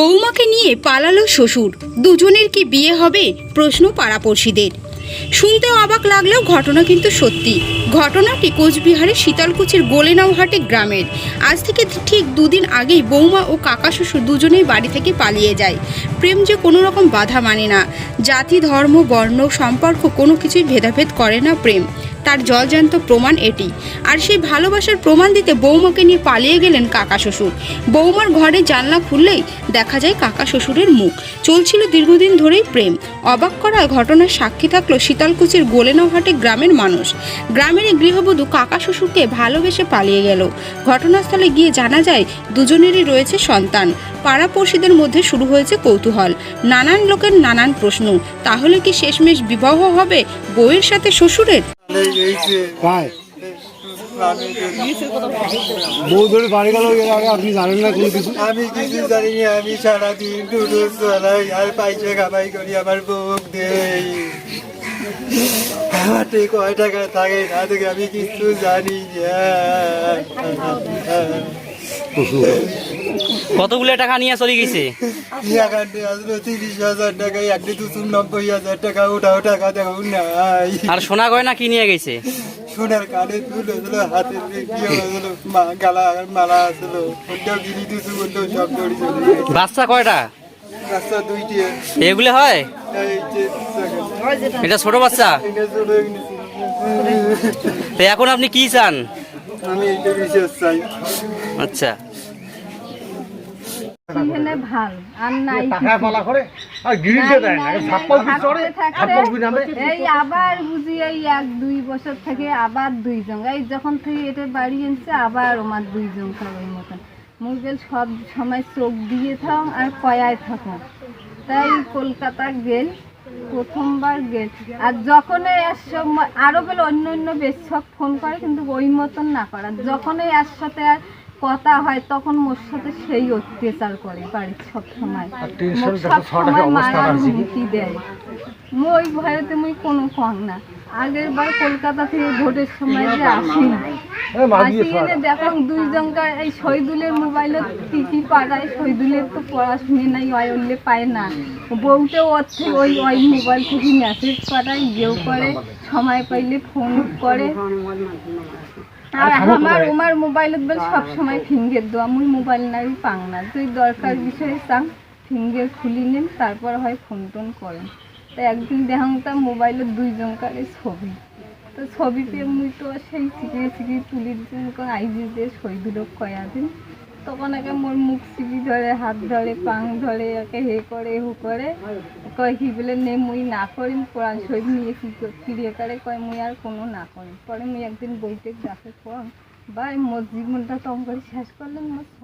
বৌমাকে নিয়ে পালালো শ্বশুর। দুজনের কি বিয়ে হবে? প্রশ্ন পাড়াপড়শিদের। শুনতেও অবাক লাগলেও ঘটনা কিন্তু সত্যি। ঘটনাটি কোচবিহারের শীতলকুচির গোলেনাওহাটে গ্রামের। আজ থেকে ঠিক দুদিন আগেই বৌমা ও কাকা শ্বশুর দুজনেই বাড়ি থেকে পালিয়ে যায়। প্রেম যে কোনো রকম বাধা মানে না। জাতি, ধর্ম, বর্ণ, সম্পর্ক কোনো কিছুই ভেদাভেদ করে না প্রেম। তার জলজান্ত প্রমাণ এটি। আর সেই ভালোবাসার প্রমাণ দিতে বৌমাকে নিয়ে পালিয়ে গেলেন কাকা শ্বশুর। বৌমার ঘরে জানলা খুললেই দেখা যায় কাকা শ্বশুরের মুখ। চলছিল দীর্ঘদিন ধরেই প্রেম। অবাক করা ঘটনার সাক্ষী থাকল শীতলকুচির গোলেনাঘাটে গ্রামের মানুষ। গ্রামের এই গৃহবধূ কাকা শ্বশুরকে ভালোবেসে পালিয়ে গেল। ঘটনাস্থলে গিয়ে জানা যায়, দুজনেরই রয়েছে সন্তান। পাড়াপড়শিদের মধ্যে শুরু হয়েছে কৌতূহল। নানান লোকের নানান প্রশ্ন। তাহলে কি শেষমেশ বিবাহ হবে বউয়ের সাথে শ্বশুরের? বউ ধরে বাড়ি গেল আপনি জানেন না কোনো কিছু? আমি কিছু জানি না আমি সারাদিন টুটু চালাই আর পয়সা কামাই করি আমার বউ দেই। হাতে কয় টাকা থাকে না থেকে আমি কিছু জানি কতগুলো টাকা নিয়ে চলে গেছে? আর সোনা গয়না কি নিয়ে গেছে? সোনার কানে তুলো ছিল হাতে কি হয়েছিল মা গালা মালা আসলো ওটাও গিরি দুশো ওটাও সব দড়ি বাচ্চা কয়টা? রাস্তা দুইটি এগুলো হয়। এটা ছোট বাচ্চা? তো এখন আপনি কি চান? আমি এইটা বিশেষ চাই। আচ্ছা। এখানে ভালো? আর নাই। টাকা পালা করে আর গিরিতে দেয় না ছাপ্পাল চড়ে ছাপ্পাল নামে। এই আবার বুঝি এই এক দুই বছর থেকে আবার দুইজন। এই যখন থেকে এটা বাড়ি এনেছে আবার আমার খাবার মতন। সব সময় চোখ দিয়ে থাক আর কয়ায় থাকো। তাই কলকাতা গেল প্রথমবার গেল। আর যখনই সময় আরও বলে অন্য অন্য বেশ সব ফোন করে কিন্তু ওই মতন না করা যখনই এর সাথে আর কথা হয় তখন মোর সাথে সেই অত্যাচার করে বাড়ির সব সময়। মোক সব সময় মারার হুমকি দেয়। মই ভয়েতে মুই কোনো কন না। আগের বার কলকাতা থেকে ভোটের সময় যে আসি আসি এনে দেখুন দুই জনকার এই শহীদুলের মোবাইলত টিকি পাঠায় শহীদুলের তো পড়াশুনে নাই ওই উল্লে পায় না। বউতেও ওর থেকে ওই ওই মোবাইল থেকে মেসেজ পাঠায় যেও করে সময় পাইলে ফোন করে। আর আমার আমার মোবাইলত বলে সব সময় ফিঙ্গের দেওয়া মুই মোবাইল নাই পাং না। তুই দরকার বিষয়ে চাং ফিঙ্গের খুলি নেন তারপর হয় ফোন টোন করেন। তো একদিন দেখাং তা মোবাইলত দুইজনকার ছবি। তো ছবিতে মুই তো সেই শিখিয়ে শিখিয়ে তুলি দিচ্ছেন আইজি দিয়ে শহীদুলো কয়া দিন। তখন একে মোর মুখ চিপি ধরে, হাত ধরে, পাং ধরে, একে হে করে, হু করে। কয় কি বলে, নে মুই না করিম, কোরআন শহীদ নিয়ে কি ফিরিয়ে করে, কয় মুই আর কোনো না করিম। পরে মুই একদিন বইতে ডাকে কম বা মোর জীবনটা তো করে শেষ করলেন